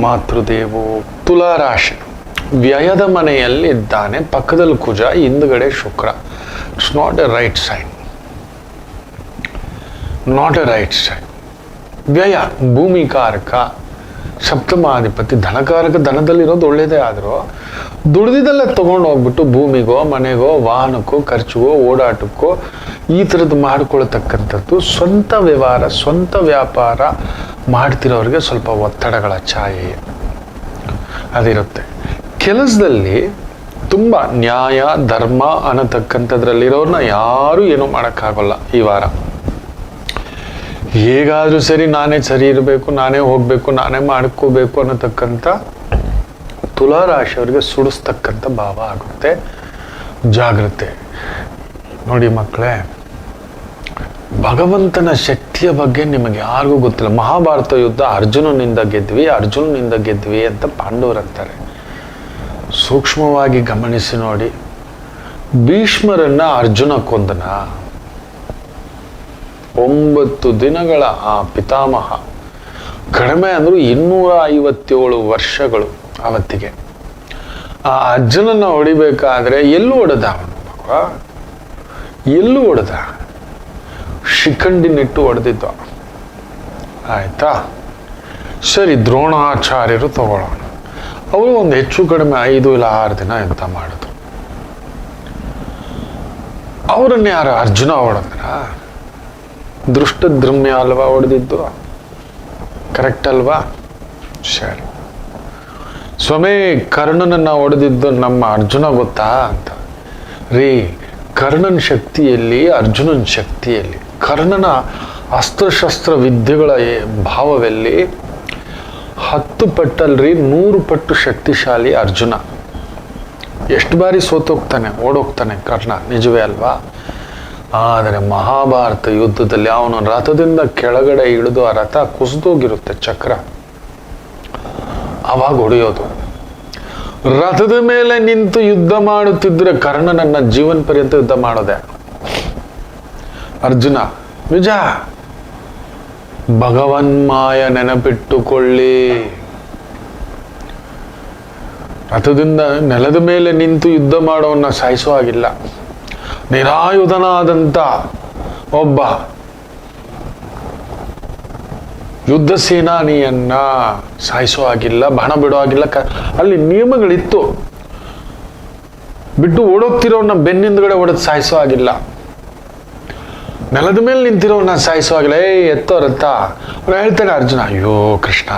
ಮಾತೃದೇವೋ ತುಲಾರಾಶಿ. ವ್ಯಯದ ಮನೆಯಲ್ಲಿ ಇದ್ದಾನೆ ಪಕ್ಕದಲ್ಲಿ ಕುಜ, ಹಿಂದ್ಗಡೆ ಶುಕ್ರ. It's not a right side not a right side ವ್ಯಯ, ಭೂಮಿಕಾರಕ, ಸಪ್ತಮಾಧಿಪತಿ, ಧನಕಾರಕ, ಧನದಲ್ಲಿರೋದು ಒಳ್ಳೇದೇ ಆದರೂ, ದುಡ್ದಿದ್ದೆಲ್ಲ ತೊಗೊಂಡು ಹೋಗ್ಬಿಟ್ಟು ಭೂಮಿಗೋ, ಮನೆಗೋ, ವಾಹನಕ್ಕೋ, ಖರ್ಚಿಗೋ, ಓಡಾಟಕ್ಕೋ, ಈ ಥರದ್ದು ಮಾಡ್ಕೊಳ್ತಕ್ಕಂಥದ್ದು ಸ್ವಂತ ವ್ಯವಹಾರ, ಸ್ವಂತ ವ್ಯಾಪಾರ ಮಾಡ್ತಿರೋರಿಗೆ ಸ್ವಲ್ಪ ಒತ್ತಡಗಳ ಛಾಯೆ ಅದಿರುತ್ತೆ. ಕೆಲಸದಲ್ಲಿ ತುಂಬ ನ್ಯಾಯ, ಧರ್ಮ ಅನ್ನತಕ್ಕಂಥದ್ರಲ್ಲಿರೋರನ್ನ ಯಾರೂ ಏನೂ ಮಾಡೋಕ್ಕಾಗಲ್ಲ ಈ ವಾರ. ಹೇಗಾದರೂ ಸರಿ ನಾನೇ ಸರಿ ಇರಬೇಕು, ನಾನೇ ಹೋಗಬೇಕು, ನಾನೇ ಮಾಡ್ಕೋಬೇಕು ಅನ್ನತಕ್ಕಂಥ ತುಲಾರಾಶಿಯವರಿಗೆ ಸುಡಿಸ್ತಕ್ಕಂಥ ಭಾವ ಆಗುತ್ತೆ. ಜಾಗ್ರತೆ. ನೋಡಿ ಮಕ್ಕಳೇ ಭಗವಂತನ ಶಕ್ತಿಯ ಬಗ್ಗೆ ನಿಮಗೆ ಯಾರಿಗೂ ಗೊತ್ತಿಲ್ಲ. ಮಹಾಭಾರತ ಯುದ್ಧ ಅರ್ಜುನನಿಂದ ಗೆದ್ವಿ ಅರ್ಜುನನಿಂದ ಗೆದ್ವಿ ಅಂತ ಪಾಂಡವರು ಅಂತಾರೆ. ಸೂಕ್ಷ್ಮವಾಗಿ ಗಮನಿಸಿ ನೋಡಿ. ಭೀಷ್ಮರನ್ನ ಅರ್ಜುನ ಕೊಂದನ. ಒಂಬತ್ತು ದಿನಗಳ ಆ ಪಿತಾಮಹ. ಕಡಿಮೆ ಅಂದರೂ ಇನ್ನೂರ ಐವತ್ತೇಳು ವರ್ಷಗಳು ಅವತ್ತಿಗೆ. ಆ ಅರ್ಜುನನ ಹೊಡಿಬೇಕಾದ್ರೆ ಎಲ್ಲೂ ಹೊಡೆದ ಅವನು? ಎಲ್ಲೂ ಹೊಡೆದ? ಶಿಖಂಡಿನಿಟ್ಟು ಹೊಡೆದಿದ್ದ. ಆಯ್ತಾ? ಸರಿ, ದ್ರೋಣಾಚಾರ್ಯರು ತಗೊಳ್ಳೋಣ. ಅವರು ಒಂದು ಹೆಚ್ಚು ಕಡಿಮೆ ಐದು ಇಲ್ಲ ಆರು ದಿನ ಎಂತ ಮಾಡಿದ್ರು ಅವರನ್ನ ಯಾರು ಅರ್ಜುನ ಹೊಡೆದ್ರ? ದೃಷ್ಟದ್ರಮ್ಯ ಅಲ್ವಾ ಹೊಡೆದಿದ್ದು? ಕರೆಕ್ಟ್ ಅಲ್ವಾ? ಸರಿ. ಸ್ವಾಮಿ, ಕರ್ಣನನ್ನ ಹೊಡೆದಿದ್ದು ನಮ್ಮ ಅರ್ಜುನ ಗೊತ್ತಾ ಅಂತ. ರೀ, ಕರ್ಣನ ಶಕ್ತಿಯಲ್ಲಿ ಅರ್ಜುನನ ಶಕ್ತಿಯಲ್ಲಿ. ಕರ್ಣನ ಅಸ್ತ್ರಶಸ್ತ್ರ ವಿದ್ಯೆಗಳ ಭಾವದಲ್ಲಿ ಹತ್ತು ಪಟ್ಟಲ್ರಿ, ನೂರು ಪಟ್ಟು ಶಕ್ತಿಶಾಲಿ ಅರ್ಜುನ. ಎಷ್ಟು ಬಾರಿ ಸೋತೋಗ್ತಾನೆ, ಓಡೋಗ್ತಾನೆ ಕರ್ಣ, ನಿಜವೇ ಅಲ್ವಾ? ಆದರೆ ಮಹಾಭಾರತ ಯುದ್ಧದಲ್ಲಿ ಅವನು ರಥದಿಂದ ಕೆಳಗಡೆ ಇಳಿದು ಆ ರಥ ಕುಸಿದೋಗಿರುತ್ತೆ ಚಕ್ರ. ಅವಾಗ ಹೊಡೆಯೋದು. ರಥದ ಮೇಲೆ ನಿಂತು ಯುದ್ಧ ಮಾಡುತ್ತಿದ್ರೆ ಕರ್ಣನನ್ನ ಜೀವನ ಪರ್ಯಂತ ಯುದ್ಧ ಮಾಡೋದೆ. ಅರ್ಜುನ, ನಿಜ? ಭಗವನ್ಮಾಯ ನೆನಪಿಟ್ಟುಕೊಳ್ಳಿ. ರಥದಿಂದ ನೆಲದ ಮೇಲೆ ನಿಂತು ಯುದ್ಧ ಮಾಡೋವನ್ನ ಸಾಯಿಸೋ ಆಗಿಲ್ಲ ನಿರಾಯುಧನಾದಂಥ ಒಬ್ಬ ಯುದ್ಧ ಸೇನಾನಿಯನ್ನ ಸಾಯಿಸೋ ಆಗಿಲ್ಲ ಬಾಣ ಬಿಡೋ ಆಗಿಲ್ಲ ಅಲ್ಲಿ ನಿಯಮಗಳಿತ್ತು. ಬಿಟ್ಟು ಓಡೋಗ್ತಿರೋನ್ನ ಬೆನ್ನಿಂದಗಡೆ ಹೊಡೆದು ಸಾಯಿಸೋ ಹಾಗಿಲ್ಲ. ನೆಲದ ಮೇಲೆ ನಿಂತಿರೋನ ಸಾಯಿಸುವಾಗಲೇ ಎತ್ತೋ ರಥ ಅವ್ನು ಹೇಳ್ತಾನೆ, ಅರ್ಜುನ, ಅಯ್ಯೋ ಕೃಷ್ಣ,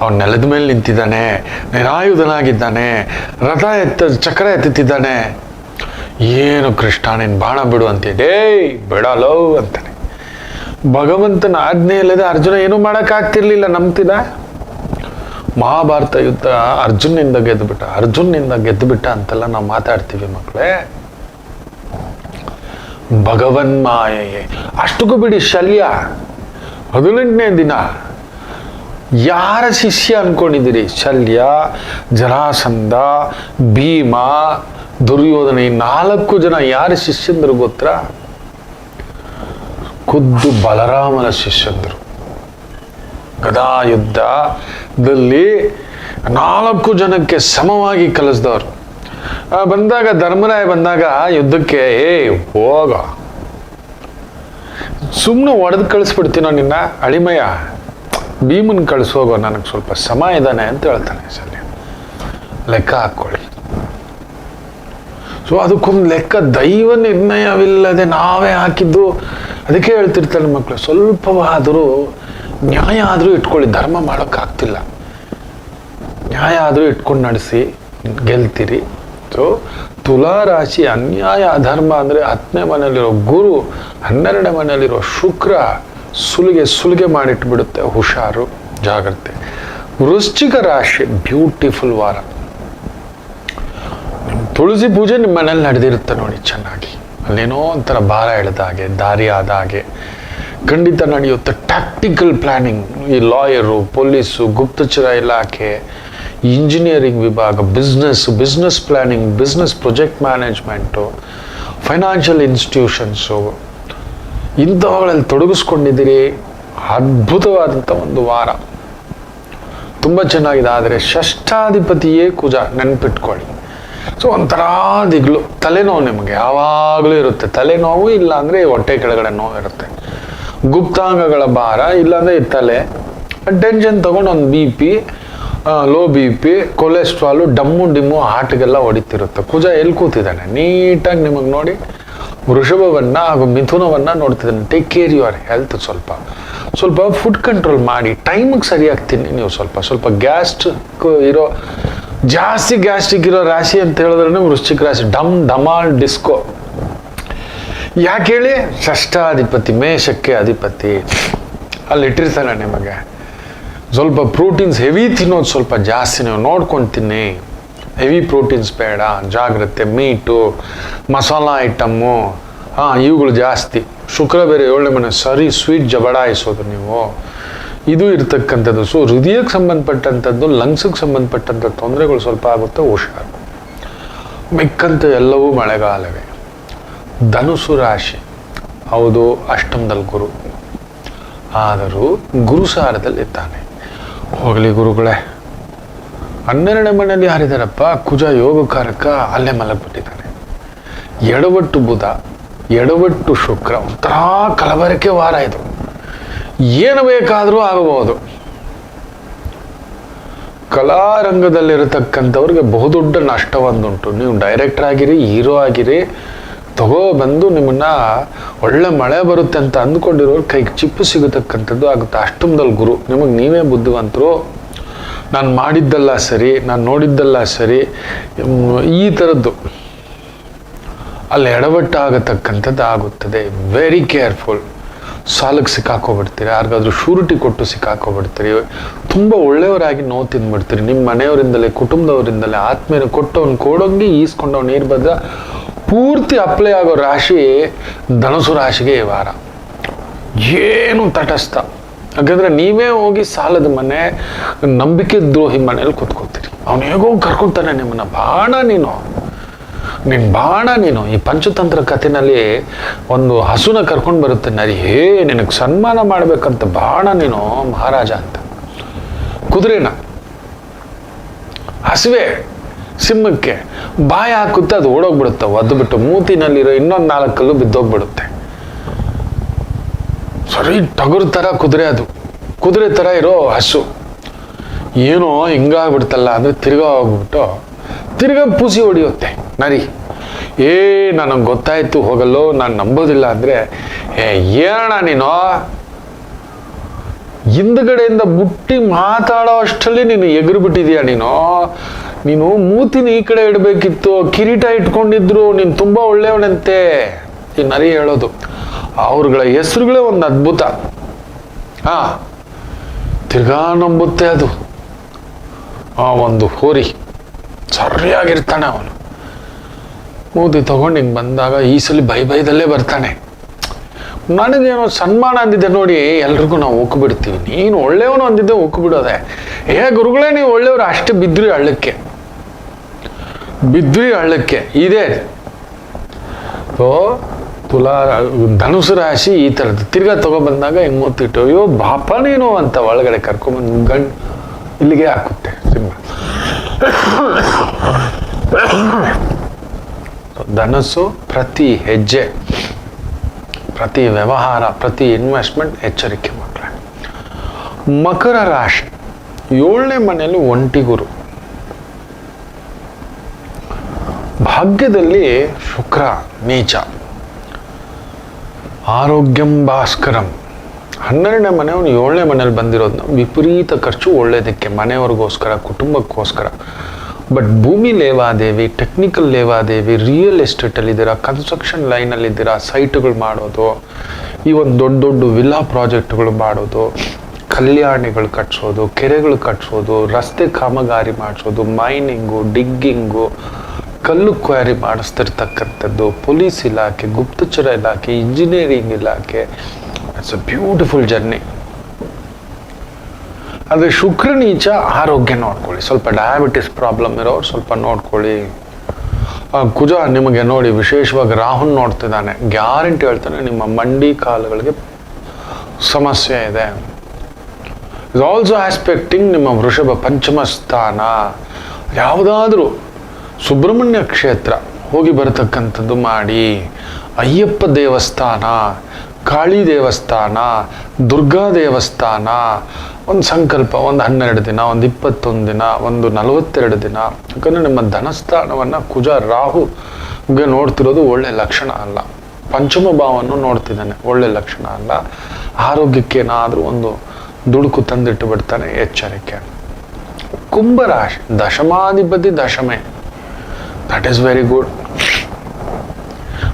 ಅವನು ನೆಲದ ಮೇಲೆ ನಿಂತಿದ್ದಾನೆ, ನಿರಾಯುಧನಾಗಿದ್ದಾನೆ, ರಥ ಎತ್ತ, ಚಕ್ರ ಎತ್ತುತ್ತಿದ್ದಾನೆ. ಏನು ಕೃಷ್ಣ, ನೀನು ಬಾಣ ಬಿಡು ಅಂತಿದ್ದೇ. ಬಿಡಲೋ, ಅಂತಾನೆ. ಭಗವಂತನ ಆಜ್ಞೆ ಇಲ್ಲದೆ ಅರ್ಜುನ ಏನೂ ಮಾಡೋಕ್ಕಾಗ್ತಿರ್ಲಿಲ್ಲ ನಂಬ್ತಿದ ಮಹಾಭಾರತ ಯುದ್ಧ ಅರ್ಜುನ್ನಿಂದ ಗೆದ್ದುಬಿಟ್ಟ ಅರ್ಜುನ್ನಿಂದ ಗೆದ್ದುಬಿಟ್ಟ ಅಂತೆಲ್ಲ ನಾವು ಮಾತಾಡ್ತೀವಿ ಮಕ್ಕಳೇ ಭಗವನ್ಮಾಯೆ ಅಷ್ಟಕ್ಕೂ ಬಿಡಿ ಶಲ್ಯ. ಹದಿನೆಂಟನೇ ದಿನ. ಯಾರ ಶಿಷ್ಯ ಅನ್ಕೊಂಡಿದ್ದೀರಿ? ಶಲ್ಯ, ಜರಾಸಂಧ, ಭೀಮ, ದುರ್ಯೋಧನ, ಈ ನಾಲ್ಕು ಜನ ಯಾರ ಶಿಷ್ಯಂದರು ಗೊತ್ತಾ? ಖುದ್ದು ಬಲರಾಮನ ಶಿಷ್ಯಂದರು. ಗದಾ ಯುದ್ಧದಲ್ಲಿ ನಾಲ್ಕು ಜನಕ್ಕೆ ಸಮವಾಗಿ ಕಲಿಸಿದವರು. ಬಂದಾಗ, ಧರ್ಮರಾಯ ಬಂದಾಗ ಯುದ್ಧಕ್ಕೆ ಏ ಹೋಗ. ಸುಮ್ಮನೆ ಒಡೆದು ಕಳಿಸ್ಬಿಡ್ತೀನೋ ನಿನ್ನ? ಅಳಿಮಯ ಭೀಮನ್ ಕಳಿಸೋಗೋ ನನಗೆ ಸ್ವಲ್ಪ ಸಮ ಇದ್ದಾನೆ ಅಂತ ಹೇಳ್ತಾನೆ ಸಲ್ಯ ಲೆಕ್ಕ ಹಾಕ್ಕೊಳ್ಳಿ. ಸೊ ಅದಕ್ಕೊಂದು ಲೆಕ್ಕ, ದೈವ ನಿರ್ಣಯವಿಲ್ಲದೆ ನಾವೇ ಹಾಕಿದ್ದು. ಅದಕ್ಕೆ ಹೇಳ್ತಿರ್ತಾರೆ ಮಕ್ಕಳು ಸ್ವಲ್ಪವಾದರೂ ನ್ಯಾಯ ಆದರೂ ಇಟ್ಕೊಳ್ಳಿ, ಧರ್ಮ ಮಾಡೋಕ್ಕಾಗ್ತಿಲ್ಲ. ನ್ಯಾಯ ಆದರೂ ಇಟ್ಕೊಂಡು ನಡೆಸಿ, ಗೆಲ್ತೀರಿ. ಸೊ ತುಲಾ ರಾಶಿ ಅನ್ಯಾಯ ಅಧರ್ಮ ಅಂದರೆ ಹತ್ತನೇ ಮನೆಯಲ್ಲಿರೋ ಗುರು, ಹನ್ನೆರಡನೇ ಮನೆಯಲ್ಲಿರೋ ಶುಕ್ರ ಸುಲಿಗೆ ಸುಲಿಗೆ ಮಾಡಿಟ್ಬಿಡುತ್ತೆ, ಹುಷಾರು, ಜಾಗ್ರತೆ. ವೃಶ್ಚಿಕ ರಾಶಿ, ಬ್ಯೂಟಿಫುಲ್ ವಾರ. ತುಳಸಿ ಪೂಜೆ ನಿಮ್ಮ ಮನೇಲಿ ನಡೆದಿರುತ್ತೆ ನೋಡಿ ಚೆನ್ನಾಗಿ. ಅಲ್ಲೇನೋ ಒಂಥರ ಭಾರ ಎಳೆದ ಹಾಗೆ, ದಾರಿ ಆದ ಹಾಗೆ. ಖಂಡಿತ ನಡೆಯುತ್ತೆ. ಟ್ಯಾಕ್ಟಿಕಲ್ ಪ್ಲಾನಿಂಗ್ ಈ ಲಾಯರು ಪೊಲೀಸು, ಗುಪ್ತಚರ ಇಲಾಖೆ ಇಂಜಿನಿಯರಿಂಗ್ ವಿಭಾಗ business business planning business project management financial institutions ಇಂಥವುಗಳಲ್ಲಿ ತೊಡಗಿಸ್ಕೊಂಡಿದ್ದೀರಿ. ಅದ್ಭುತವಾದಂಥ ಒಂದು ವಾರ. ತುಂಬ ಚೆನ್ನಾಗಿದೆ. ಆದರೆ ಷಷ್ಠಾಧಿಪತಿಯೇ ಕುಜ ನೆನ್ಪಿಟ್ಕೊಳ್ಳಿ. ಸೊ ಒಂಥರ ದಿಗ್ಲು. ತಲೆನೋವು ನಿಮಗೆ. ಯಾವಾಗಲೂ ಇರುತ್ತೆ. ತಲೆನೋವು ಇಲ್ಲ ಅಂದರೆ ಹೊಟ್ಟೆ ಕೆಳಗಡೆ ನೋವು ಇರುತ್ತೆ. ಗುಪ್ತಾಂಗಗಳ ಭಾರ, ಇಲ್ಲಾಂದರೆ ತಲೆ. ಟೆನ್ಷನ್ ತಗೊಂಡು ಒಂದು B P low B P cholesterol dumb, ಡಿಮ್ಮು ಹಾರ್ಟ್ಗೆಲ್ಲ ಹೊಡಿತಿರುತ್ತೆ. ಕುಜ ಎಲ್ಲಿ ಕೂತಿದ್ದಾನೆ? ನೀಟಾಗಿ ನಿಮಗೆ ನೋಡಿ. ವೃಷಭವನ್ನ ಹಾಗೂ ಮಿಥುನವನ್ನು ನೋಡ್ತಿದ್ದಾನೆ. ಟೇಕ್ ಕೇರ್ ಯುವರ್ ಹೆಲ್ತ್ ಸ್ವಲ್ಪ. ಸ್ವಲ್ಪ ಫುಡ್ ಕಂಟ್ರೋಲ್ ಮಾಡಿ. ಟೈಮಿಗೆ ಸರಿಯಾಗಿ ತಿನ್ನಿ ನೀವು ಸ್ವಲ್ಪ. ಸ್ವಲ್ಪ ಗ್ಯಾಸ್ಟ್ರಿಕ್ ಇರೋ, ಜಾಸ್ತಿ ಗ್ಯಾಸ್ಟ್ರಿಕ್ ಇರೋ ರಾಶಿ ಅಂತ ಹೇಳಿದ್ರೆ ವೃಶ್ಚಿಕ ರಾಶಿ. ಡಮ್ ಡಮಾಲ್ ಡಿಸ್ಕೋ. ಯಾಕೆ ಹೇಳಿ? ಷಷ್ಠಾಧಿಪತಿ, ಮೇಷಕ್ಕೆ ಅಧಿಪತಿ. ಅಲ್ಲಿ ಇಟ್ಟಿರ್ತಾನೆ ನಿಮಗೆ. ಸ್ವಲ್ಪ ಪ್ರೋಟೀನ್ಸ್ ಹೆವಿ ತಿನ್ನೋದು ಸ್ವಲ್ಪ ಜಾಸ್ತಿ ನೀವು ನೋಡ್ಕೊಂಡು ತಿನ್ನಿ. ಹೆವಿ ಪ್ರೋಟೀನ್ಸ್ ಬೇಡ, ಜಾಗ್ರತೆ ಮೀಟು ಮಸಾಲ ಐಟಮ್ಮು ಹಾಂ, ಇವುಗಳು ಜಾಸ್ತಿ. ಶುಕ್ರ ಬೇರೆ ಏಳನೇ ಮನೆ, ಸರಿ ಸ್ವೀಟ್ ಜಬಡಾಯಿಸೋದು ನೀವು. ಇದು ಇರ್ತಕ್ಕಂಥದ್ದು. ಸೊ ಹೃದಯಕ್ಕೆ ಸಂಬಂಧಪಟ್ಟಂಥದ್ದು ಲಂಗ್ಸಿಗೆ ಸಂಬಂಧಪಟ್ಟಂಥ ತೊಂದರೆಗಳು ಸ್ವಲ್ಪ ಆಗುತ್ತೆ, ಹುಷಾರು. ಮಿಕ್ಕಂತ ಎಲ್ಲವೂ ಮಳೆಗಾಲವೇ. ಧನುಸು ರಾಶಿ. ಹೌದು ಅಷ್ಟಮದಲ್ಲಿ ಗುರು. ಆದರೂ ಗುರು ಸಾರದಲ್ಲಿ ಇದ್ದಾನೆ ಹೋಗಲಿ ಗುರುಗಳೇ. ಹನ್ನೆರಡನೇ ಮನೆಯಲ್ಲಿ ಹಾರಿದಾರಪ್ಪ, ಕುಜ ಯೋಗಕಾರಕ ಅಲ್ಲೇ ಮಲಗ್ಬಿಟ್ಟಿದ್ದಾನೆ. ಎಡವಟ್ಟು ಬುಧ, ಎಡವಟ್ಟು ಶುಕ್ರ, ಒಂಥರ ಕಲಬರಕೆ ವಾರ ಇದು. ಏನು ಬೇಕಾದರೂ ಆಗಬಹುದು. ಕಲಾರಂಗದಲ್ಲಿರತಕ್ಕಂಥವ್ರಿಗೆ ಬಹುದೊಡ್ಡ ನಷ್ಟ ಒಂದುಂಟು ನೀವು ಡೈರೆಕ್ಟರ್ ಆಗಿರಿ ಹೀರೋ ಆಗಿರಿ ತಗೋ ಬಂದು ನಿಮ್ಮನ್ನ ಒಳ್ಳೆ ಮಳೆ ಬರುತ್ತೆ ಅಂತ ಅಂದ್ಕೊಂಡಿರೋರು ಕೈಗೆ ಚಿಪ್ಪು ಸಿಗತಕ್ಕಂಥದ್ದು ಆಗುತ್ತೆ. ಅಷ್ಟಮದಲ್ಲಿ ಗುರು. ನಿಮಗೆ ನೀವೇ ಬುದ್ಧಿವಂತರು. ನಾನು ಮಾಡಿದ್ದಲ್ಲ ಸರಿ, ನಾನು ನೋಡಿದ್ದಲ್ಲ ಸರಿ. ಈ ಥರದ್ದು ಅಲ್ಲಿ ಎಡವಟ್ಟು ಆಗತಕ್ಕಂಥದ್ದು ಆಗುತ್ತದೆ. ವೆರಿ ಕೇರ್ಫುಲ್ ಸಾಲಕ್ಕೆ ಸಿಕ್ಕಾಕೋಬಿಡ್ತೀರಿ. ಯಾರಿಗಾದ್ರೂ ಶೂರಿಟಿ ಕೊಟ್ಟು ಸಿಕ್ಕಾಕೋಬಿಡ್ತೀರಿ. ತುಂಬ ಒಳ್ಳೆಯವರಾಗಿ ನೋವು ತಿಂದ್ಬಿಡ್ತೀರಿ ನಿಮ್ಮ ಮನೆಯವರಿಂದಲೇ, ಕುಟುಂಬದವರಿಂದಲೇ, ಆತ್ಮೀಯರು ಕೊಟ್ಟವನು, ಕೊಡೋಂಗೆ ಈಸ್ಕೊಂಡವನು ನೀರ್ಬದ್ಧ ಪೂರ್ತಿ ಅಪ್ಲೈ ಆಗೋ ರಾಶಿ ಧನುಸು ರಾಶಿಗೆ ಈ ವಾರ. ಏನು ತಟಸ್ಥ. ಯಾಕಂದ್ರೆ ನೀವೇ ಹೋಗಿ ಸಾಲದ ಮನೆ, ನಂಬಿಕೆ ದ್ರೋಹಿ ಮನೇಲಿ ಕೂತ್ಕೋತೀರಿ ಅವನು ಹೇಗೋ ಕರ್ಕೊತಾನೆ ನಿಮ್ಮನ್ನ. ಬಾಣ ನೀನು. ನಿನ್ ಬಾಣ ನೀನು. ಈ ಪಂಚತಂತ್ರ ಕಥೆನಲ್ಲಿ ಒಂದು ಹಸುನ ಕರ್ಕೊಂಡು ಬರುತ್ತೆ ನರಿ. ಹೇ, ನಿನಗೆ ಸನ್ಮಾನ ಮಾಡ್ಬೇಕಂತ ಬಾಣ ನೀನು, ಮಹಾರಾಜ ಅಂತ. ಕುದುರೆನ. ಹಸುವೆ. ಸಿಂಹಕ್ಕೆ ಬಾಯಿ ಹಾಕುತ್ತೆ, ಅದು ಓಡೋಗ್ಬಿಡುತ್ತೆ. ಒದ್ದು ಬಿಟ್ಟು ಮೂತಿನಲ್ಲಿರೋ ಇನ್ನೊಂದು ನಾಲ್ಕಲ್ಲೂ ಬಿದ್ದೋಗ್ಬಿಡುತ್ತೆ. ಸರಿ, ಟಗರು ಥರ ಕುದುರೆ ಅದು. ಕುದುರೆ ಥರ ಇರೋ ಹಸು. ಏನೋ ಹಿಂಗಾಗ್ಬಿಡ್ತಲ್ಲ ಅಂದರೆ ತಿರ್ಗಾ ಹೋಗ್ಬಿಟ್ಟು, ತಿರ್ಗಾ ಪೂಸಿ ಹೊಡಿಯುತ್ತೆ. ನರಿ. ಏ, ನನಗೆ ಗೊತ್ತಾಯ್ತು, ಹೋಗಲ್ಲೋ, ನಾನು ನಂಬೋದಿಲ್ಲ ಅಂದ್ರೆ, ಏ ಏನಣ್ಣ ನೀನು? ಹಿಂದ್ಗಡೆಯಿಂದ ಮುಟ್ಟಿ ಮಾತಾಡೋ ಅಷ್ಟರಲ್ಲಿ ನೀನು ಎಗರು ಬಿಟ್ಟಿದೀಯ ನೀನು? ನೀನು ಮೂತಿನ ಈ ಕಡೆ ಇಡಬೇಕಿತ್ತು, ಕಿರೀಟ ಇಟ್ಕೊಂಡಿದ್ರು, ನೀನು ತುಂಬಾ ಒಳ್ಳೆಯವನಂತೆ. ಈ ನರಿ ಹೇಳೋದು. ಅವ್ರಗಳ ಹೆಸರುಗಳೇ ಒಂದು ಅದ್ಭುತ. ಆ ತಿರ್ಗಾ ನಂಬುತ್ತೆ ಅದು. ಆ ಒಂದು ಹೋರಿ ಸರಿಯಾಗಿರ್ತಾನೆ ಅವನು. ಮೂತಿ ತಗೊಂಡು ಹಿಂಗೆ ಬಂದಾಗ ಈ ಸಲ ಬೈ ಬೈದಲ್ಲೇ ಬರ್ತಾನೆ. ನನಗೇನೋ ಸನ್ಮಾನ ಅಂದಿದ್ದೆ ನೋಡಿ, ಎಲ್ರಿಗೂ ನಾವು ಹೋಗ್ಬಿಡ್ತೀವಿ ನೀನು ಒಳ್ಳೆಯವನು ಅಂದಿದ್ದೆ ಹೋಗ್ಬಿಡೋದೆ ಬಿಡೋದೆ ಏ ಗುರುಗಳೇ, ನೀವು ಒಳ್ಳೆಯವರು ಅಷ್ಟು ಬಿದ್ರಿ ಹಳ್ಳಕ್ಕೆ. ಬಿದ್ರಿ ಹಳ್ಳಕ್ಕೆ. ಇದೇ. ಸೊ ತುಲಾ ಧನುಸು ರಾಶಿ ಈ ಥರದ್ದು. ತಿರ್ಗಾ ತಗೊಬಂದಾಗ ಹಿಂಗೆ ಮೂತಿಟ್ಟು ಅಯ್ಯೋ ಬಾಪ ನೀನು ಅಂತ ಒಳಗಡೆ ಕರ್ಕೊಂಬಂದು ಗಂಡು ಇಲ್ಲಿಗೆ ಹಾಕುತ್ತೆ, ಸಿಂಹ. ಧನಸ್ಸು ಪ್ರತಿ ಹೆಜ್ಜೆ, ಪ್ರತಿ ವ್ಯವಹಾರ, ಪ್ರತಿ ಇನ್ವೆಸ್ಟ್ಮೆಂಟ್ ಎಚ್ಚರಿಕೆ ಮಕ್ಕಳೇ ಮಕರ ರಾಶಿ, ಏಳನೇ ಮನೆಯಲ್ಲಿ ಒಂಟಿ ಗುರು. ಭಾಗ್ಯದಲ್ಲಿ ಶುಕ್ರ, ನೀಚ. ಆರೋಗ್ಯಂ ಭಾಸ್ಕರಂ. ಹನ್ನೆರಡನೇ ಮನೆಯವನು ಏಳನೇ ಮನೇಲಿ ಬಂದಿರೋದನ್ನ ವಿಪರೀತ ಖರ್ಚು, ಒಳ್ಳೇದಕ್ಕೆ ಮನೆಯವ್ರಿಗೋಸ್ಕರ, ಕುಟುಂಬಕ್ಕೋಸ್ಕರ. ಬಟ್ ಭೂಮಿ ಲೇವಾದೇವಿ ಟೆಕ್ನಿಕಲ್ ಲೇವಾದೇವಿ ರಿಯಲ್ ಎಸ್ಟೇಟಲ್ಲಿದ್ದೀರಾ ಕನ್ಸ್ಟ್ರಕ್ಷನ್ ಲೈನಲ್ಲಿದ್ದೀರಾ ಸೈಟ್ಗಳು ಮಾಡೋದು, ಈ ಒಂದು ದೊಡ್ಡ ದೊಡ್ಡ ವಿಲ್ಲಾ ಪ್ರಾಜೆಕ್ಟ್ಗಳು ಮಾಡೋದು, ಕಲ್ಯಾಣಿಗಳು ಕಟ್ಸೋದು, ಕೆರೆಗಳು ಕಟ್ಸೋದು, ರಸ್ತೆ ಕಾಮಗಾರಿ ಮಾಡಿಸೋದು ಮೈನಿಂಗು ಡಿಗ್ಗಿಂಗು ಕಲ್ಲು ಕ್ವಾರಿ ಮಾಡಿಸ್ತಿರ್ತಕ್ಕಂಥದ್ದು, ಪೊಲೀಸ್ ಇಲಾಖೆ, ಗುಪ್ತಚರ ಇಲಾಖೆ, ಇಂಜಿನಿಯರಿಂಗ್ ಇಲಾಖೆ. ಇಟ್ಸ್ ಅ ಬ್ಯೂಟಿಫುಲ್ ಜರ್ನಿ ಆದರೆ ಶುಕ್ರ ನೀಚ ಆರೋಗ್ಯ ನೋಡ್ಕೊಳ್ಳಿ. ಸ್ವಲ್ಪ ಡಯಾಬಿಟಿಸ್ ಪ್ರಾಬ್ಲಮ್ ಇರೋರು ಸ್ವಲ್ಪ ನೋಡ್ಕೊಳ್ಳಿ. ಕುಜ ನಿಮಗೆ ನೋಡಿ ವಿಶೇಷವಾಗಿ ರಾಹುಲ್ ನೋಡ್ತಿದ್ದಾನೆ. ಗ್ಯಾರಂಟಿ ಹೇಳ್ತಾನೆ ನಿಮ್ಮ ಮಂಡಿ ಕಾಲುಗಳಿಗೆ ಸಮಸ್ಯೆ ಇದೆ. ಇಸ್ ಆಲ್ಸೋ ಆಸ್ಪೆಕ್ಟಿಂಗ್ ನಿಮ್ಮ ವೃಷಭ ಪಂಚಮ ಸ್ಥಾನ. ಯಾವುದಾದ್ರೂ ಸುಬ್ರಹ್ಮಣ್ಯ ಕ್ಷೇತ್ರ ಹೋಗಿ ಬರತಕ್ಕಂಥದ್ದು ಮಾಡಿ, ಅಯ್ಯಪ್ಪ ದೇವಸ್ಥಾನ, ಕಾಳಿ ದೇವಸ್ಥಾನ, ದುರ್ಗಾ ದೇವಸ್ಥಾನ, ಒಂದು ಸಂಕಲ್ಪ, ಒಂದು ಹನ್ನೆರಡು ದಿನ, ಒಂದು ಇಪ್ಪತ್ತೊಂದು ದಿನ, ಒಂದು ನಲವತ್ತೆರಡು ದಿನ. ಯಾಕಂದರೆ ನಿಮ್ಮ ಧನಸ್ಥಾನವನ್ನು ಕುಜ ರಾಹುಗೆ ನೋಡ್ತಿರೋದು ಒಳ್ಳೆ ಲಕ್ಷಣ ಅಲ್ಲ. ಪಂಚಮ ಭಾವವನ್ನು ನೋಡ್ತಿದ್ದಾನೆ, ಒಳ್ಳೆ ಲಕ್ಷಣ ಅಲ್ಲ. ಆರೋಗ್ಯಕ್ಕೇನಾದರೂ ಒಂದು ದುಡುಕು ತಂದಿಟ್ಟು ಬಿಡ್ತಾನೆ ಎಚ್ಚರಿಕೆ. ಕುಂಭರಾಶಿ ದಶಮಾಧಿಪತಿ ದಶಮೆ. ದಟ್ ಈಸ್ ವೆರಿ ಗುಡ್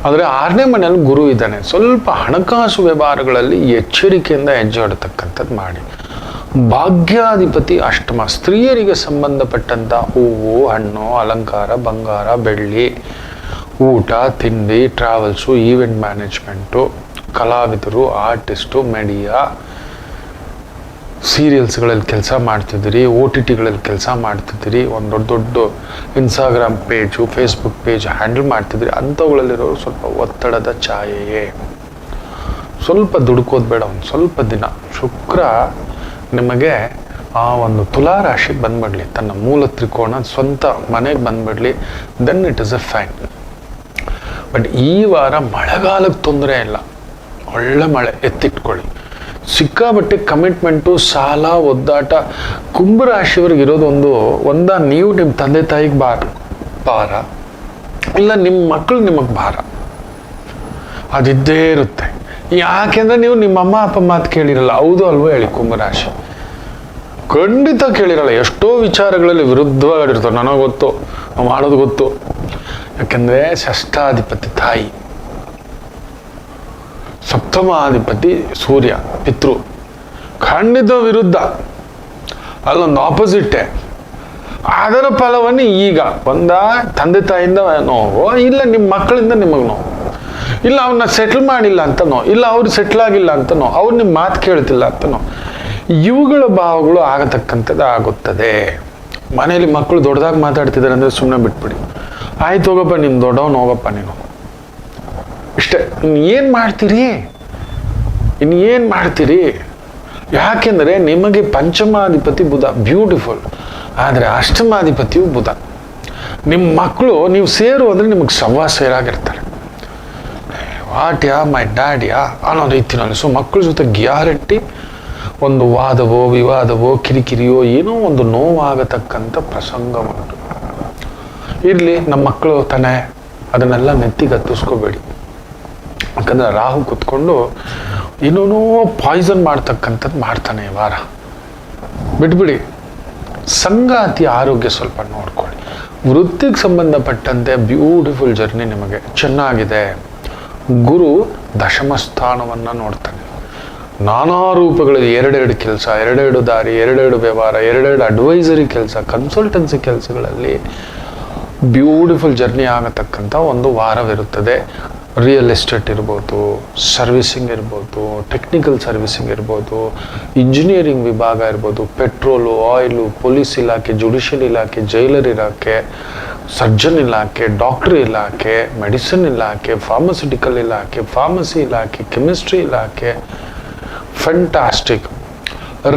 ಆದರೆ ಆರನೇ ಮನೆಯಲ್ಲಿ ಗುರು ಇದ್ದಾನೆ. ಸ್ವಲ್ಪ ಹಣಕಾಸು ವ್ಯವಹಾರಗಳಲ್ಲಿ ಎಚ್ಚರಿಕೆಯಿಂದ ಹೆಜ್ಜೆ ಇಡತಕ್ಕಂಥದ್ದು ಮಾಡಿ. ಭಾಗ್ಯಾಧಿಪತಿ ಅಷ್ಟಮ. ಸ್ತ್ರೀಯರಿಗೆ ಸಂಬಂಧಪಟ್ಟಂಥ ಹೂವು, ಹಣ್ಣು, ಅಲಂಕಾರ, ಬಂಗಾರ, ಬೆಳ್ಳಿ, ಊಟ, ತಿಂಡಿ ಟ್ರಾವೆಲ್ಸು ಈವೆಂಟ್ ಮ್ಯಾನೇಜ್ಮೆಂಟು ಕಲಾವಿದರು ಆರ್ಟಿಸ್ಟು ಮೆಡಿಯಾ ಸೀರಿಯಲ್ಸ್ಗಳಲ್ಲಿ ಕೆಲಸ ಮಾಡ್ತಿದ್ದೀರಿ ಒ ಟಿ ಟಿಗಳಲ್ಲಿ ಕೆಲಸ ಮಾಡ್ತಿದ್ದೀರಿ, ಒಂದು ದೊಡ್ಡ ದೊಡ್ಡ Instagram page Facebook page handle ಮಾಡ್ತಿದ್ದೀರಿ ಅಂಥವುಗಳಲ್ಲಿರೋರು ಸ್ವಲ್ಪ ಒತ್ತಡದ ಛಾಯೆಯೇ. ಸ್ವಲ್ಪ ದುಡುಕೋದು ಬೇಡ, ಒಂದು ಸ್ವಲ್ಪ ದಿನ. ಶುಕ್ರ ನಿಮಗೆ ಆ ಒಂದು ತುಲಾ ರಾಶಿಗೆ ಬಂದ್ಬಿಡ್ಲಿ, ತನ್ನ ಮೂಲ ತ್ರಿಕೋಣ ಸ್ವಂತ ಮನೆಗೆ ಬಂದ್ಬಿಡಲಿ then it is a fan but ಈ ವಾರ ಮಳೆಗಾಲಕ್ಕೆ ತೊಂದರೆ ಇಲ್ಲ. ಒಳ್ಳೆ ಮಳೆ, ಎತ್ತಿಟ್ಕೊಳ್ಳಿ. ಸಿಕ್ಕಾಬಟ್ಟೆ ಕಮಿಟ್ಮೆಂಟು ಸಾಲ, ಒದ್ದಾಟ, ಕುಂಭರಾಶಿಯವ್ರಿಗೆ ಇರೋದು ಒಂದು, ಒಂದ ನೀವು ನಿಮ್ಮ ತಂದೆ ತಾಯಿಗೆ ಭಾರ ಭಾರ, ಇಲ್ಲ ನಿಮ್ಮ ಮಕ್ಕಳು ನಿಮಗೆ ಭಾರ. ಅದಿದ್ದೇ ಇರುತ್ತೆ. ಯಾಕೆಂದ್ರೆ ನೀವು ನಿಮ್ಮ ಅಮ್ಮ, ಅಪ್ಪ ಮಾತು ಕೇಳಿರಲ್ಲ, ಹೌದು ಅಲ್ವೋ ಹೇಳಿ ಕುಂಭರಾಶಿ. ಖಂಡಿತ ಕೇಳಿರಲ್ಲ, ಎಷ್ಟೋ ವಿಚಾರಗಳಲ್ಲಿ ವಿರುದ್ಧವಾಗಿರ್ತಾರೆ ನನಗೆ ಗೊತ್ತು ಮಾಡೋದು ಗೊತ್ತು. ಯಾಕೆಂದ್ರೆ ಷಷ್ಠಾಧಿಪತಿ ತಾಯಿ. ಸಪ್ತಮಾಧಿಪತಿ ಸೂರ್ಯ, ಪಿತೃ. ಖಂಡಿತ ವಿರುದ್ಧ. ಅಲ್ಲೊಂದು ಆಪೋಸಿಟ್ಟೆ ಅದರ ಫಲವನ್ನು ಈಗ ಒಂದ ತಂದೆ ತಾಯಿಯಿಂದ ನೋವು. ಇಲ್ಲ, ನಿಮ್ಮ ಮಕ್ಕಳಿಂದ ನಿಮಗೆ ನೋವು. ಇಲ್ಲ ಅವನ್ನ ಸೆಟ್ಲ್ ಮಾಡಿಲ್ಲ ಅಂತನೋ ಇಲ್ಲ, ಅವ್ರು ಸೆಟ್ಲ್ ಆಗಿಲ್ಲ ಅಂತನೋ ಅವ್ರು ನಿಮ್ಮ ಮಾತು ಕೇಳ್ತಿಲ್ಲ ಅಂತನೋ ಇವುಗಳ ಭಾವಗಳು ಆಗತಕ್ಕಂಥದ್ದು ಆಗುತ್ತದೆ. ಮನೆಯಲ್ಲಿ ಮಕ್ಕಳು ದೊಡ್ಡದಾಗಿ ಮಾತಾಡ್ತಿದ್ದಾರೆ ಅಂದರೆ ಸುಮ್ಮನೆ ಬಿಟ್ಬಿಡಿ. ಆಯ್ತು ಹೋಗಪ್ಪ ನಿಮ್ಮ ದೊಡ್ಡವನು ಹೋಗಪ್ಪ ನೀನು. ಇಷ್ಟೇ. ಏನು ಮಾಡ್ತೀರಿ? ಇನ್ನು ಏನು ಮಾಡ್ತೀರಿ? ಯಾಕೆಂದರೆ ನಿಮಗೆ ಪಂಚಮಾಧಿಪತಿ ಬುಧ ಬ್ಯೂಟಿಫುಲ್ ಆದರೆ ಅಷ್ಟಮಾಧಿಪತಿಯು ಬುಧ. ನಿಮ್ಮ ಮಕ್ಕಳು ನೀವು ಸೇರು ಅಂದರೆ ನಿಮಗೆ ಸವ್ವಾ ಸೇರಾಗಿರ್ತಾರೆ ವಾಟ್ ಯಾ, ಮೈ ಡ್ಯಾಡಿಯಾ ಅನ್ನೋ ರೀತಿನಲ್ಲಿ ಸೊ ಮಕ್ಕಳ ಜೊತೆ ಗ್ಯಾರಂಟಿ, ಒಂದು ವಾದವೋ, ವಿವಾದವೋ, ಕಿರಿಕಿರಿಯೋ, ಏನೋ ಒಂದು ನೋವಾಗತಕ್ಕಂಥ ಪ್ರಸಂಗ ಉಂಟು ಇರಲಿ ನಮ್ಮ ಮಕ್ಕಳು ತಾನೇ, ಅದನ್ನೆಲ್ಲ ನೆತ್ತಿಗೆ ಹತ್ತಿಸ್ಕೋಬೇಡಿ. ಯಾಕಂದ್ರೆ ರಾಹು ಕುತ್ಕೊಂಡು ಏನೇನೋ ಪಾಯ್ಸನ್ ಮಾಡ್ತಕ್ಕಂಥದ್ದು ಮಾಡ್ತಾನೆ ಈ ವಾರ. ಬಿಟ್ಬಿಡಿ. ಸಂಗಾತಿ ಆರೋಗ್ಯ ಸ್ವಲ್ಪ ನೋಡ್ಕೊಳ್ಳಿ. ವೃತ್ತಿಗೆ ಸಂಬಂಧಪಟ್ಟಂತೆ ಬ್ಯೂಟಿಫುಲ್ ಜರ್ನಿ ನಿಮಗೆ. ಚೆನ್ನಾಗಿದೆ. ಗುರು ದಶಮ ಸ್ಥಾನವನ್ನು ನೋಡ್ತಾನೆ. ನಾನಾ ರೂಪಗಳಲ್ಲಿ ಎರಡೆರಡು ಕೆಲಸ, ಎರಡೆರಡು ದಾರಿ, ಎರಡೆರಡು ವ್ಯವಹಾರ, ಎರಡೆರಡು ಅಡ್ವೈಸರಿ ಕೆಲಸ ಕನ್ಸಲ್ಟೆನ್ಸಿ ಕೆಲಸಗಳಲ್ಲಿ ಬ್ಯೂಟಿಫುಲ್ ಜರ್ನಿ ಆಗತಕ್ಕಂಥ ಒಂದು ವಾರವಿರುತ್ತದೆ. ರಿಯಲ್ ಎಸ್ಟೇಟ್ ಇರ್ಬೋದು ಸರ್ವಿಸಿಂಗ್ ಇರ್ಬೋದು ಟೆಕ್ನಿಕಲ್ ಸರ್ವಿಸಿಂಗ್ ಇರ್ಬೋದು ಇಂಜಿನಿಯರಿಂಗ್ ವಿಭಾಗ ಇರ್ಬೋದು ಪೆಟ್ರೋಲು ಆಯಿಲು ಪೊಲೀಸ್ ಇಲಾಖೆ ಜುಡಿಷಿಯಲ್ ಇಲಾಖೆ ಜೈಲರ್ ಇಲಾಖೆ ಸರ್ಜನ್ ಇಲಾಖೆ ಡಾಕ್ಟ್ರ್ ಇಲಾಖೆ ಮೆಡಿಸಿನ್ ಇಲಾಖೆ ಫಾರ್ಮಸ್ಯೂಟಿಕಲ್ ಇಲಾಖೆ ಫಾರ್ಮಸಿ ಇಲಾಖೆ ಕೆಮಿಸ್ಟ್ರಿ ಇಲಾಖೆ ಫೆಂಟಾಸ್ಟಿಕ್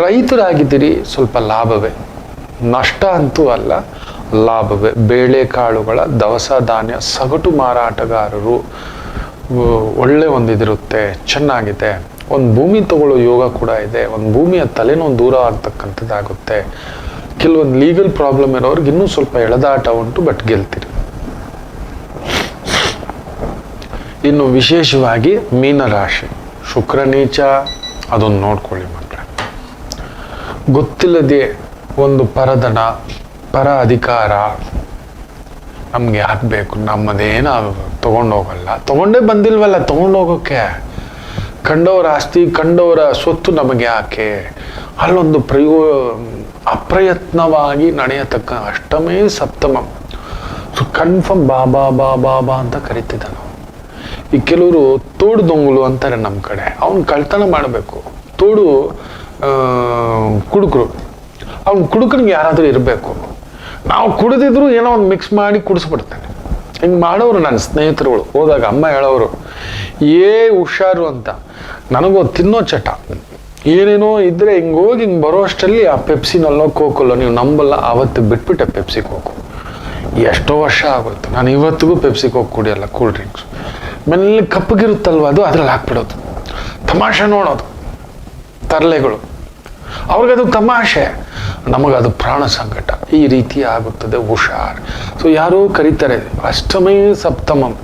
ರೈತರಾಗಿದ್ದೀರಿ, ಸ್ವಲ್ಪ ಲಾಭವೇ? ನಷ್ಟ ಅಂತೂ ಅಲ್ಲ, ಲಾಭವೇ? ಬೇಳೆಕಾಳುಗಳ ದವಸ ಧಾನ್ಯ ಸಗಟು ಮಾರಾಟಗಾರರು ಒಳ್ಳೆ ಒಂದು ಇದಿರುತ್ತೆ, ಚೆನ್ನಾಗಿದೆ. ಒಂದು ಭೂಮಿ ತಗೊಳ್ಳೋ ಯೋಗ ಕೂಡ ಇದೆ. ಒಂದು ಭೂಮಿಯ ತಲೆನೋ ದೂರ ಆಗ್ತಕ್ಕಂಥದ್ದಾಗುತ್ತೆ. ಕೆಲವೊಂದು ಲೀಗಲ್ ಪ್ರಾಬ್ಲಮ್ ಇರೋರಿಗೆ ಇನ್ನೂ ಸ್ವಲ್ಪ ಎಳೆದಾಟ ಉಂಟು ಬಟ್ ಗೆಲ್ತೀರಿ. ಇನ್ನು ವಿಶೇಷವಾಗಿ ಮೀನರಾಶಿ. ಶುಕ್ರ ನೀಚ, ಅದೊಂದು ನೋಡ್ಕೊಳ್ಳಿ ಮಕ್ಕಳೇ ಗೊತ್ತಿಲ್ಲದೆ ಒಂದು ಪರದನ ಪರ ಅಧಿಕಾರ ನಮ್ಗೆ ಯಾಕೆ ಬೇಕು? ನಮ್ಮದೇನು ತಗೊಂಡೋಗಲ್ಲ. ತಗೊಂಡೇ ಬಂದಿಲ್ವಲ್ಲ ತಗೊಂಡೋಗೋಕ್ಕೆ ಕಂಡವರ ಆಸ್ತಿ, ಕಂಡವರ ಸ್ವತ್ತು ನಮಗೆ ಯಾಕೆ? ಅಲ್ಲೊಂದು ಪ್ರಯೋ, ಅಪ್ರಯತ್ನವಾಗಿ ನಡೆಯತಕ್ಕ ಅಷ್ಟಮೇ ಸಪ್ತಮ. ಸೊ ಕನ್ಫರ್ಮ್ ಬಾಬಾ ಬಾ ಬಾಬಾ ಅಂತ ಕರಿತಿದ್ದ ನಾವು. ಈ ಕೆಲವರು ತೋಡು ದೊಂಗುಲು ಅಂತಾರೆ ನಮ್ಮ ಕಡೆ. ಅವ್ನು ಕಳ್ತನ ಮಾಡಬೇಕು. ತೋಡು ಕುಡುಕರು. ಅವ್ನು ಕುಡುಕನಿಗೆ ಯಾರಾದರೂ ಇರಬೇಕು. ನಾವು ಕುಡಿದಿದ್ರು ಏನೋ ಒಂದು ಮಿಕ್ಸ್ ಮಾಡಿ ಕುಡಿಸ್ಬಿಡ್ತಾನೆ. ಹಿಂಗೆ ಮಾಡೋರು ನನ್ನ ಸ್ನೇಹಿತರುಗಳು. ಹೋದಾಗ ಅಮ್ಮ ಹೇಳೋರು, ಏ ಹುಷಾರು ಅಂತ. ನನಗೂ ತಿನ್ನೋ ಚಟ. ಏನೇನೋ ಇದ್ರೆ ಹಿಂಗೆ ಹೋಗಿ ಹಿಂಗೆ ಬರೋ ಅಷ್ಟರಲ್ಲಿ ಆ ಪೆಪ್ಸಿನಲ್ಲೋ ಕೋಕಲ್ಲೋ ನೀವು ನಂಬಲ್ಲ ಆವತ್ತು ಬಿಟ್ಬಿಟ್ಟೆ ಪೆಪ್ಸಿ ಕೋಕು ಎಷ್ಟೋ ವರ್ಷ ಆಗೋಯ್ತು. ನಾನು ಇವತ್ತಿಗೂ ಪೆಪ್ಸಿ ಕೋಕ್ ಕುಡಿಯಲ್ಲ ಕೂಲ್ ಡ್ರಿಂಕ್ಸ್ ಮೆಲ್ಲ ಕಪ್ಪಗಿರುತ್ತಲ್ವ ಅದು? ಅದ್ರಲ್ಲಿ ಹಾಕ್ಬಿಡೋದು. ತಮಾಷೆ ನೋಡೋದು. ತರಲೆಗಳು. ಅವ್ರಿಗದು ತಮಾಷೆ. ನಮಗದು ಪ್ರಾಣ ಸಂಕಟ. ಈ ರೀತಿ ಆಗುತ್ತದೆ ಹುಷಾರ್. ಸೊ ಯಾರೋ ಕರೀತಾರೆ, ಅಷ್ಟಮೇ ಸಪ್ತಮಂ.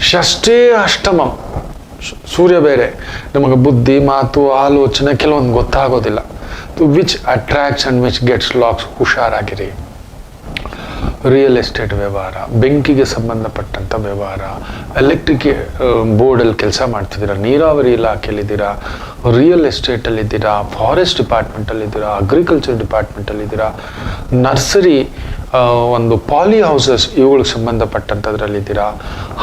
ಷಷ್ಟೇ ಅಷ್ಟಮಂ. ಸೂರ್ಯ ಬೇರೆ. ನಮಗೆ ಬುದ್ಧಿ, ಮಾತು, ಆಲೋಚನೆ, ಕೆಲವೊಂದು ಗೊತ್ತಾಗೋದಿಲ್ಲ. Which attraction which gets locks ಹುಷಾರಾಗಿರಿ. Real estate ವ್ಯವಹಾರ, ಬೆಂಕಿಗೆ ಸಂಬಂಧಪಟ್ಟಂಥ ವ್ಯವಹಾರ ಎಲೆಕ್ಟ್ರಿಕ್ ಬೋರ್ಡಲ್ಲಿ ಕೆಲಸ ಮಾಡ್ತಿದ್ದೀರಾ, ನೀರಾವರಿ ಇಲಾಖೆಯಲ್ಲಿದ್ದೀರಾ ರಿಯಲ್ ಎಸ್ಟೇಟಲ್ಲಿದ್ದೀರಾ ಫಾರೆಸ್ಟ್ ಡಿಪಾರ್ಟ್ಮೆಂಟಲ್ಲಿದ್ದೀರಾ ಅಗ್ರಿಕಲ್ಚರ್ ಡಿಪಾರ್ಟ್ಮೆಂಟಲ್ಲಿದ್ದೀರಾ ನರ್ಸರಿ ಒಂದು ಪಾಲಿ ಹೌಸಸ್ ಇವುಗಳಿಗೆ ಸಂಬಂಧಪಟ್ಟಂಥದ್ರಲ್ಲಿದ್ದೀರಾ,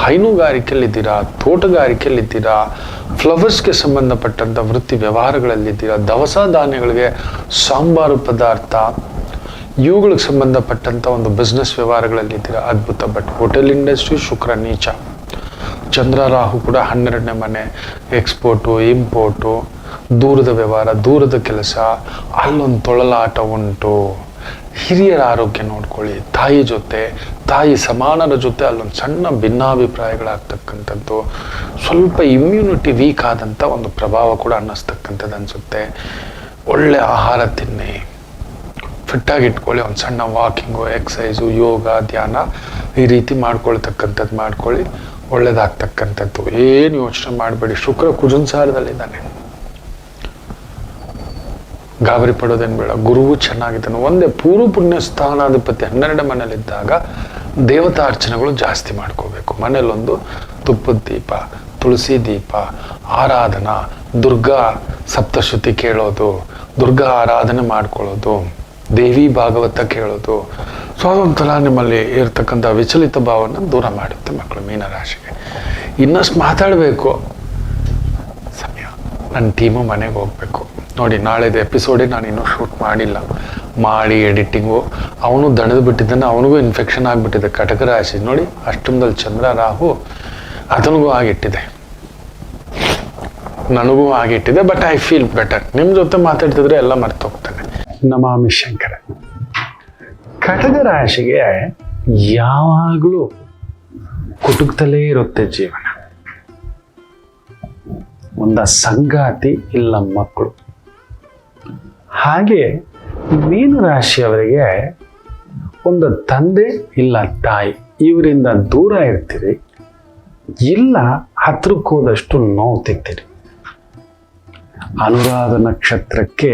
ಹೈನುಗಾರಿಕೆಯಲ್ಲಿದ್ದೀರಾ, ತೋಟಗಾರಿಕೆಯಲ್ಲಿದ್ದೀರಾ ಫ್ಲವರ್ಸ್ಗೆ ಸಂಬಂಧಪಟ್ಟಂಥ ವೃತ್ತಿ ವ್ಯವಹಾರಗಳಲ್ಲಿದ್ದೀರಾ, ದವಸ ಧಾನ್ಯಗಳಿಗೆ ಸಾಂಬಾರು ಪದಾರ್ಥ ಇವುಗಳಿಗೆ ಸಂಬಂಧಪಟ್ಟಂಥ ಒಂದು ಬಿಸ್ನೆಸ್ ವ್ಯವಹಾರಗಳಲ್ಲಿದ್ದೀರಾ ಅದ್ಭುತ. ಬಟ್ ಹೋಟೆಲ್ ಇಂಡಸ್ಟ್ರಿ ಶುಕ್ರ ನೀಚ. ಚಂದ್ರ ರಾಹು ಕೂಡ ಹನ್ನೆರಡನೇ ಮನೆ. ಎಕ್ಸ್ಪೋರ್ಟು ಇಂಪೋರ್ಟು ದೂರದ ವ್ಯವಹಾರ, ದೂರದ ಕೆಲಸ, ಅಲ್ಲೊಂದು ತೊಳಲಾಟ ಉಂಟು. ಹಿರಿಯರ ಆರೋಗ್ಯ ನೋಡ್ಕೊಳ್ಳಿ. ತಾಯಿ ಜೊತೆ, ತಾಯಿ ಸಮಾನರ ಜೊತೆ ಅಲ್ಲೊಂದು ಸಣ್ಣ ಭಿನ್ನಾಭಿಪ್ರಾಯಗಳಾಗ್ತಕ್ಕಂಥದ್ದು. ಸ್ವಲ್ಪ ಇಮ್ಯುನಿಟಿ ವೀಕ್ ಆದಂಥ ಒಂದು ಪ್ರಭಾವ ಕೂಡ ಅನ್ನಿಸ್ತಕ್ಕಂಥದ್ದು ಅನಿಸುತ್ತೆ. ಒಳ್ಳೆ ಆಹಾರ ತಿನ್ನಿ. ಫಿಟ್ಟಾಗಿ ಇಟ್ಕೊಳ್ಳಿ, ಒಂದು ಸಣ್ಣ ವಾಕಿಂಗು ಎಕ್ಸಸೈಸು ಯೋಗ, ಧ್ಯಾನ ಈ ರೀತಿ ಮಾಡ್ಕೊಳ್ತಕ್ಕಂಥದ್ದು ಮಾಡ್ಕೊಳ್ಳಿ, ಒಳ್ಳೇದಾಗ್ತಕ್ಕಂಥದ್ದು. ಏನು ಯೋಚನೆ ಮಾಡಬೇಡಿ, ಶುಕ್ರ ಕುಜನ್ ಸಾರದಲ್ಲಿದ್ದಾನೆ. ಗಾಬರಿ ಪಡೋದೇನು ಬೇಡ, ಗುರುವು ಚೆನ್ನಾಗಿದ್ದಾನೆ. ಒಂದೇ ಪೂರ್ವ ಪುಣ್ಯ ಸ್ಥಾನಾಧಿಪತಿ ಹನ್ನೆರಡು ಮನೇಲಿದ್ದಾಗ ದೇವತಾ ಅರ್ಚನೆಗಳು ಜಾಸ್ತಿ ಮಾಡ್ಕೋಬೇಕು. ಮನೇಲೊಂದು ತುಪ್ಪದ ದೀಪ, ತುಳಸಿ ದೀಪ, ಆರಾಧನಾ, ದುರ್ಗಾ ಸಪ್ತಶ್ರುತಿ ಕೇಳೋದು, ದುರ್ಗಾ ಆರಾಧನೆ ಮಾಡ್ಕೊಳ್ಳೋದು. ದೇವಿ ಭಾಗವತ ಕೇಳೋದು. ಸೊ ಅದೊಂಥರ ನಿಮ್ಮಲ್ಲಿ ಇರ್ತಕ್ಕಂಥ ವಿಚಲಿತ ಭಾವನ ದೂರ ಮಾಡುತ್ತೆ ಮಕ್ಕಳು ಮೀನರಾಶಿಗೆ ಇನ್ನಷ್ಟು ಮಾತಾಡಬೇಕು. ಸಮಯ. ನನ್ನ ಟೀಮು ಮನೆಗೆ ಹೋಗ್ಬೇಕು. ನೋಡಿ, ನಾಳೆದು ಎಪಿಸೋಡೇ ನಾನು ಇನ್ನೂ ಶೂಟ್ ಮಾಡಿಲ್ಲ. ಮಾಡಿ ಎಡಿಟಿಂಗು ಅವನು ದಣದು ಬಿಟ್ಟಿದ್ದಾನೆ ಅವನಿಗೂ ಇನ್ಫೆಕ್ಷನ್ ಆಗಿಬಿಟ್ಟಿದೆ. ಕಟಕ ರಾಶಿ. ನೋಡಿ ಅಷ್ಟಮದಲ್ಲಿ ಚಂದ್ರ, ರಾಹು ಅದನಿಗೂ ಆಗಿಟ್ಟಿದೆ. ನನಗೂ ಆಗಿಟ್ಟಿದೆ ಬಟ್ ಐ ಫೀಲ್ ಬೆಟರ್ ನಿಮ್ಮ ಜೊತೆ ಮಾತಾಡ್ತಿದ್ರೆ ಎಲ್ಲ ಮರ್ತೋಗ್ತಾನೆ ನಮಾಮಿ ಶಂಕರ. ಕಟಕ ರಾಶಿಗೆ ಯಾವಾಗಲೂ ಕುಟುಕ್ತಲೇ ಇರುತ್ತೆ ಜೀವನ. ಒಂದ ಸಂಗಾತಿ ಇಲ್ಲ ಮಕ್ಕಳು. ಹಾಗೆ ಮೀನು ರಾಶಿಯವರಿಗೆ ಒಂದು ತಂದೆ ಇಲ್ಲ ತಾಯಿ. ಇವರಿಂದ ದೂರ ಇರ್ತೀರಿ. ಇಲ್ಲ ಹತ್ರಕ್ಕೋದಷ್ಟು ನೋವು ತಿಂತೀರಿ. ಅನುರಾಧ ನಕ್ಷತ್ರಕ್ಕೆ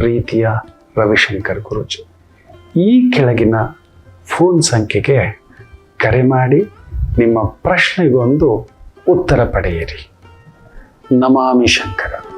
ಪ್ರೀತಿಯ ರವಿಶಂಕರ್ ಗುರುಜಿ. ಈ ಕೆಳಗಿನ ಫೋನ್ ಸಂಖ್ಯೆಗೆ ಕರೆ ಮಾಡಿ ನಿಮ್ಮ ಪ್ರಶ್ನೆಗೊಂದು ಉತ್ತರ ಪಡೆಯಿರಿ. ನಮಾಮಿ ಶಂಕರ.